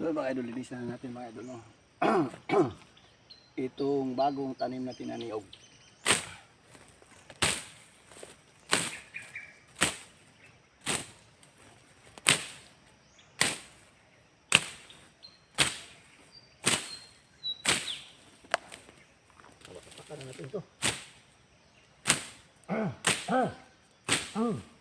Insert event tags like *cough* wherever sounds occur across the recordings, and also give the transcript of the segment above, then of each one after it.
So mga idol, linisan na natin mga idol. No? *clears throat* Itong bagong tanim na niyog. Pakaran natin ito. Ito *clears throat*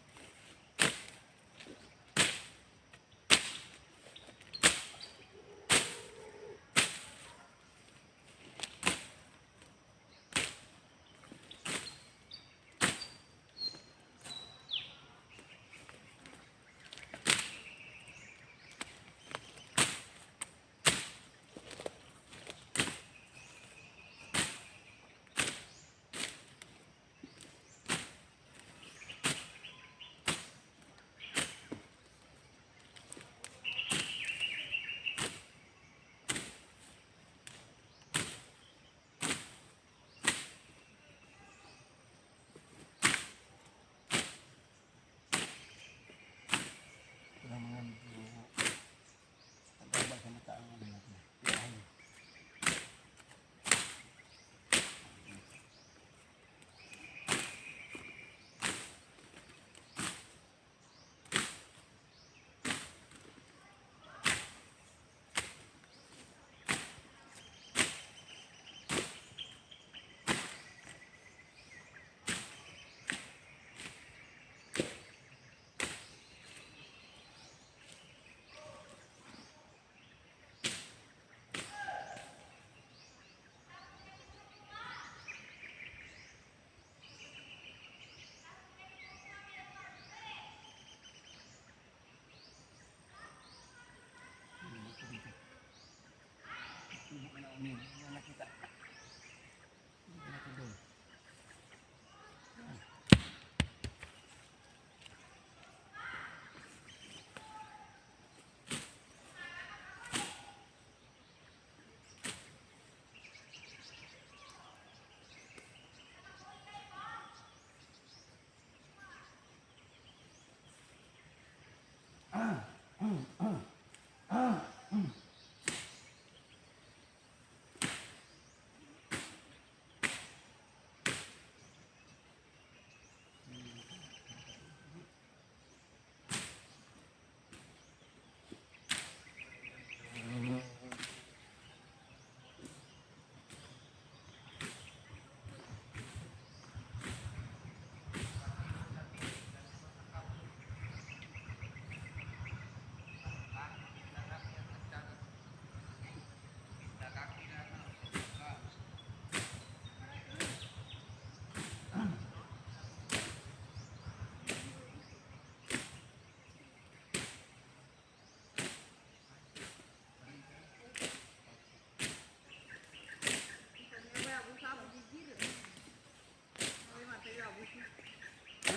Hindi ko na umin. Hindi na nakita. Hindi ko na doon.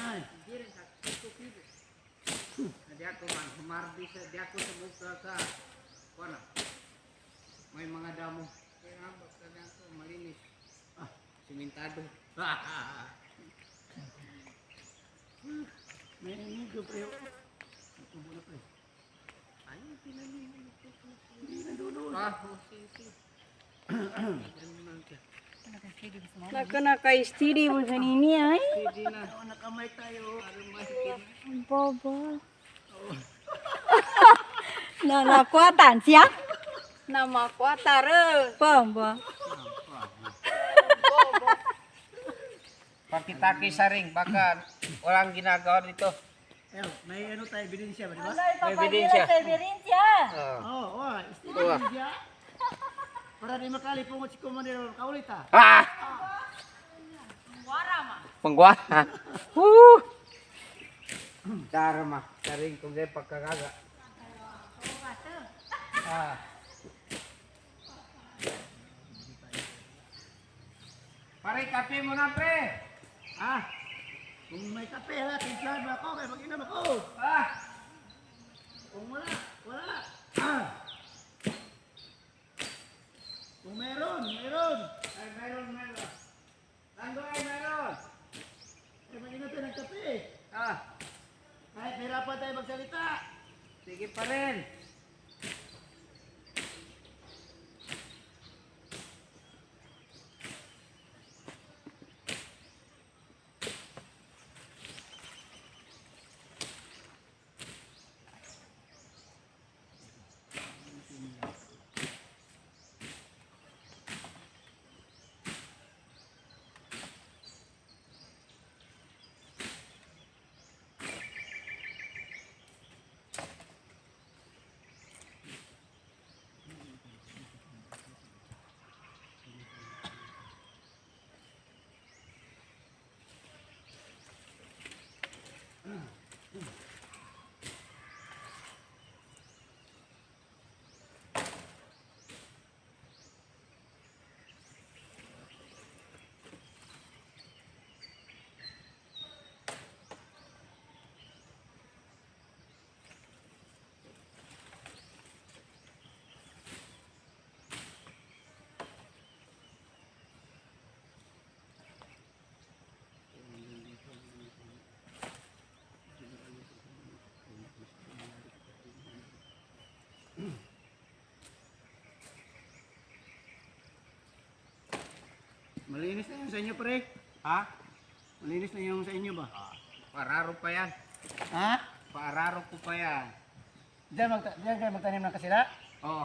Ay, Di humardi sa, di ako sa buka sa, kuana, may mga damo. Kaya nga, basta na ako, malinis. Ah, simentado. *laughs* may ninigo pre. Tubo na pre. Ayun, pinanin mo ito. Hindi na doon. Ah, oh, si, si. Ano man siya? Naka naka-steady mo sa nini ay. Pwede na. Nakamay tayo. Para mahitin. Ang baba. na nakuatan siya? Na makuata re. Baba. Pakitaki sa ring, baka walang ginagawa dito. Ayun, may ano tayo, ebidensya ba, di ba? May ebidensya. Ebidensya. Ah. Oo, oh, oh, Tuwa. ebidensya. Para di makali pungot si Commander kaulit ha. Ah! Panggwara. Woo! Dharma. Saring kung gay pagkakaga. Ah. Pare, kape mo na, pre. Ah, kung may kape ha, timplahan mo ako, kaya mag-inom ako. Ah! Kung wala, wala. Ah. Kung meron, meron. Ay, meron, meron. Nando ay meron. Kaya mag-inom tayo ng kape. Ah, Kahit nahirapan tayo magsalita. sige pa rin. Malinis na yung sa inyo, pre. Ha? Malinis na yung sa inyo ba? Pararo pa yan. Ha? Pararo ko pa yan. Diyan, magta diyan kayo magtanim ng kasila? Oo.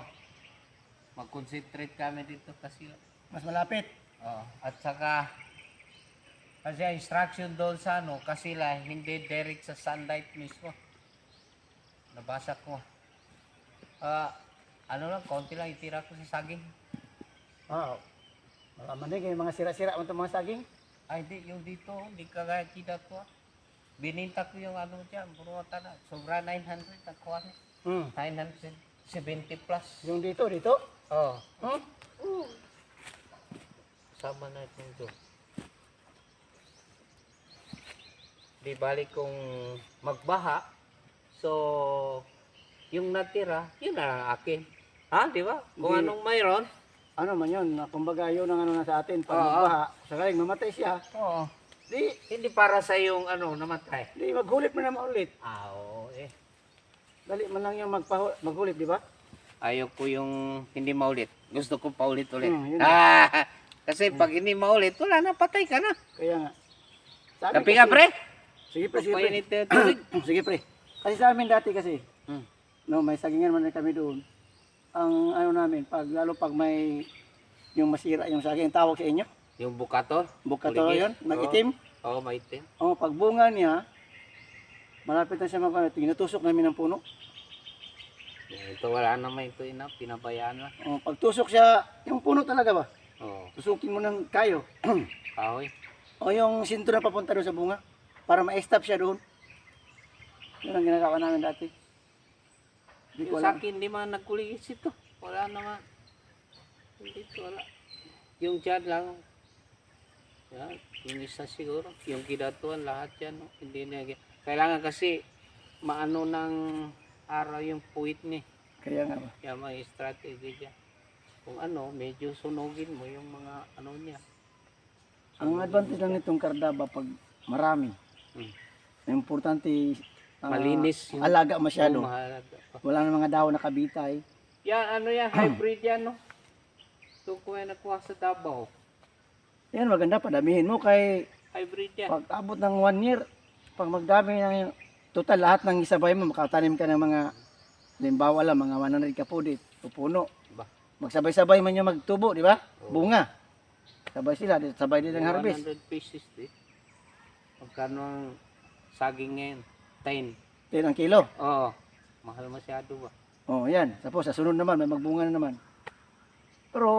Mag-concentrate kami dito kasi. Mas malapit. Oo. At saka, kasi ang instruction doon sa ano, kasi la, hindi direct sa sunlight mismo. Nabasa ko. Ah, ano lang, konti lang itira ko sa saging. Oo. Malaman din kayo mga sira-sira mo itong mga saging. Ay, di, yung dito, hindi kagaya kita ko. ah. Bininta ko yung ano dyan, burutan na. Sobra 900 ang kuha niya. Hmm. 970 plus. Yung dito, dito. Oo. Hmm? Sama na itong doon. Di bali kung magbaha, so yung natira, yun na akin. Ha, di ba? Kung Di- anong mayroon. Ano man yun, na kumbaga yun ang ano na sa atin. Pag Oo. magbaha, sakaling mamatay siya, Oo. di, Hindi para sa yung ano, namatay. di maghulip mo naman ulit. Ah, oo eh. Dali man lang yung magpahu- maghulip, di ba? Ayaw ko yung hindi maulit. Gusto ko paulit-ulit. Hmm, yun. ah, *laughs* kasi pag hindi maulit, wala na, patay ka na. Kaya nga. Sa amin Kapi ka, kasi- pre? Sige pre, sige pre. Na tubig. *coughs* sige pre. Kasi sa amin dati kasi, Hmm. no, may sagingan man rin kami doon. Ang ano namin, pag lalo pag may yung masira yung saging, tawag sa inyo, Yung bukator? bukato Kuligid. yun, nag-itim. Oo, maitim. O, pag bunga niya, malapit na siya mag tinutusok namin ng puno. Ito wala naman ito ina, pinabayaan lang. O, pag tusok siya, yung puno talaga ba? Oo, Tusukin mo ng kayo. *clears throat* kahoy. o yung sinto na papunta doon sa bunga, para ma-stop siya doon. Yun ang ginagawa namin dati. Hindi ko Yung sa akin, di man nagkuligis ito. Wala naman. Hindi ito, wala. Yung dyan lang. Yan, yung isa siguro. Yung kidatuan, lahat yan. No? Hindi na. Kailangan kasi maano ng araw yung puwit ni. Kaya nga ba. Kaya may strategy dyan. Kung ano, medyo sunugin mo yung mga ano niya. Ang advantage lang nitong kardaba pag marami. Hmm. Ang importante ah, Malinis yung alaga masyado. Oo, mahalaga. Wala na mga dahon nakabitay. Yan, ano yan, hybrid yan, no? So, kung yan nakuha sa Davao, Yan maganda padamihin mo kay hybrid yan. pag abot ng one year, pag magdami ng total lahat ng isabay mo makatanim ka ng mga limbawa lang mga 100 kapudit o puno. Ba? Magsabay-sabay man yung magtubo, di ba? Bunga. Sabay sila, di- sabay din ang harvest. 100 pieces, di. Magkano ang saging ngayon? 10. 10 ang kilo. Oo. mahal masyado ba? Oh, yan. Tapos sa sunod naman, may magbunga na naman. Pero,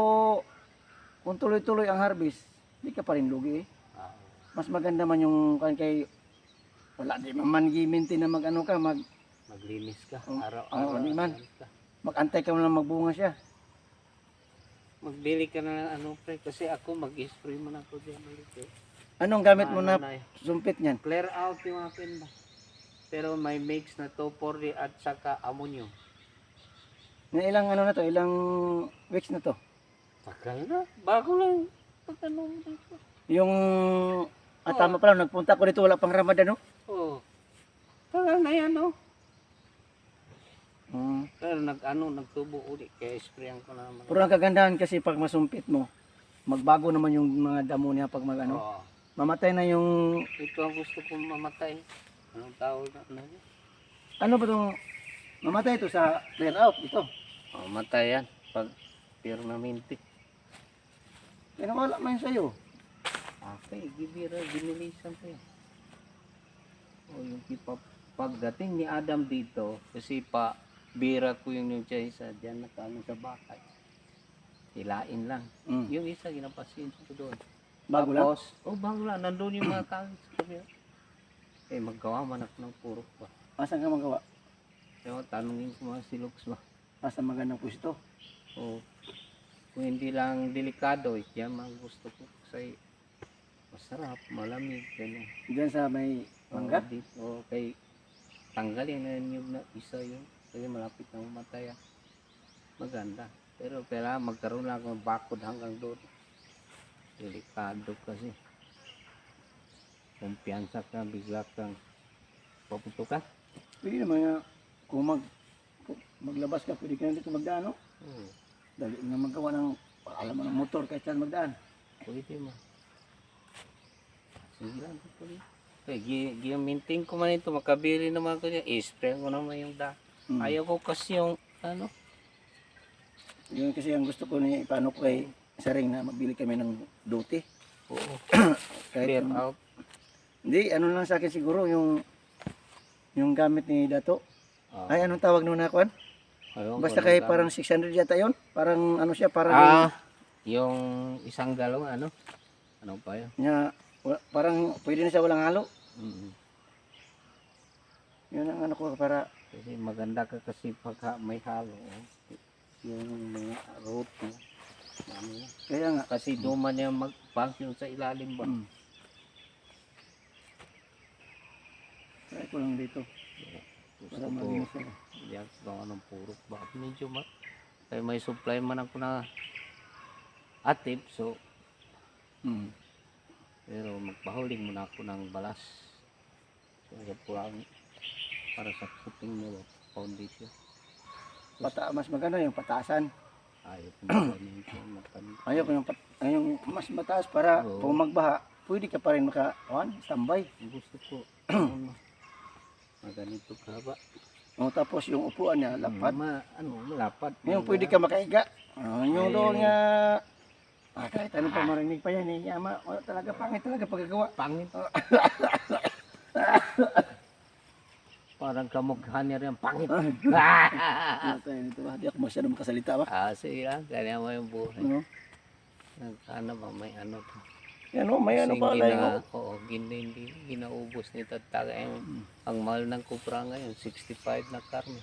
kung tuloy-tuloy ang harvest, di ka pa rin lugi eh. Ah, Mas maganda man yung kan kay wala di man man gi-maintain na mag ano ka, mag maglinis ka. Oo. Araw-araw. Oo, di man. magantay ka lang magbunga siya. Magbili ka na ng ano, pre. Kasi ako, mag-spray mo na ako dyan. ulit, eh. Anong gamit mo Ano na eh. sumpit niyan? Clear out yung akin ba? Pero may mix na 240 at saka ammonium. Nga ilang ano na to, ilang weeks na to. Tagal na. Bago lang. Pag ano mo dito. Yung at tama pala nagpunta ko dito wala pang Ramadan no. Oo. Tagal na yan, oh. Mm. Pero nag-ano, nagtubo uli. Kaya sprayan ko na naman. Pero ang kagandahan kasi pag masumpit mo, magbago naman yung mga damo niya pag mag ano. Oo. Mamatay na yung Ito ang gusto kong mamatay. Anong tawag na? Ano? yun? ano ba tong mamatay ito sa clear out ito. Oh, matay yan. Pag permanente. Kaya wala man sa'yo. Okay, gibira, ginilisan ko yan. O yung kipa, pagdating ni Adam dito, kasi pa, bira ko yung yung isa, dyan nakano sa bakay. Hilain lang. Mm. Yung isa, ginapasin ko doon. Bago lang. Tapos, oh bago lang, nandun yung mga kagis. Eh, maggawa man ako ng purok ba. Asan ka magawa? Kaya tanongin ko mga silux ba. Asa magandang pwesto. O, kung hindi lang delikado, eh, yan mga gusto ko. Kasi masarap, malamig, gano'n. Diyan sa may mangga. O, dito, kay tanggalin na yung na isa yun. Kasi malapit na mamatay. ah. Maganda. Pero kailangan magkaroon lang ng bakod hanggang doon. Delikado kasi. Kumpiyansa ka, bigla kang papunto ka. Pwede naman nga, kung mag, kung maglabas ka, pwede ka na dito magdaan, no? Oo, Dali nga magawa ng, alam mo ng motor kahit saan magdaan. pwede mo. Sige lang. tuloy. Eh, gi- gi-maintain ko man ito, makabiri naman ko niya. I-spray ko naman yung da. Mm. Ayaw ko kasi yung, ano, Yun kasi ang gusto ko ni paano ko kay Saring na magbili kami ng dote. oo, *clears throat* Kahit clear out. Hindi, ano lang sa akin siguro yung yung gamit ni Dato. Ah, Ay, anong tawag nung nakuan? ko Basta kay parang 600 yata yon Parang ano siya, parang Ah, yung isang galong, ano? Ano pa yun? niya, parang pwede na siya walang halo. Mm. Yun ang ano ko para Kasi maganda ka kasi pagka may halo. oh. Yung mga root mo. Ano, yan. kaya nga kasi duman niya mag-function sa ilalim ba? mm. Try ko lang dito Gusto para ko, malinis siya. diyan ko anong purok ba? Medyo ma... Kaya may supply man ako na atip, so Mm. pero magpahuling muna ako ng balas. So, yan po ang para sa footing mo, foundation. Pata, mas maganda yung pataasan. Ayaw ko na ganun siya magpan- Ayaw ko yung, pat, yung mas mataas para Oo. kung magbaha, pwede ka pa rin maka, awan, standby. Gusto ko, *clears throat* ano, na ganito kahaba. O, tapos yung upuan niya, lapat. Ma, ano, malapad. Ngayon pwede ka makaiga. Ah, yung doon nga, ah, kahit ano pa marinig pa yan eh. Yama, wala talaga, pangit talaga pagkagawa. Pangit. *laughs* Parang kamukha niya rin, pangit. Tayo nito ba? Di ako masyado makasalita ba? ah, sige lang, ganyan mo yung buhay. Ano? Ano ba, may ano to. Yan o, may ano pa layo. Oo, gina, hindi, ginaubos ni Tataga. Eh, Ang mahal ng kupra ngayon, 65 na karne.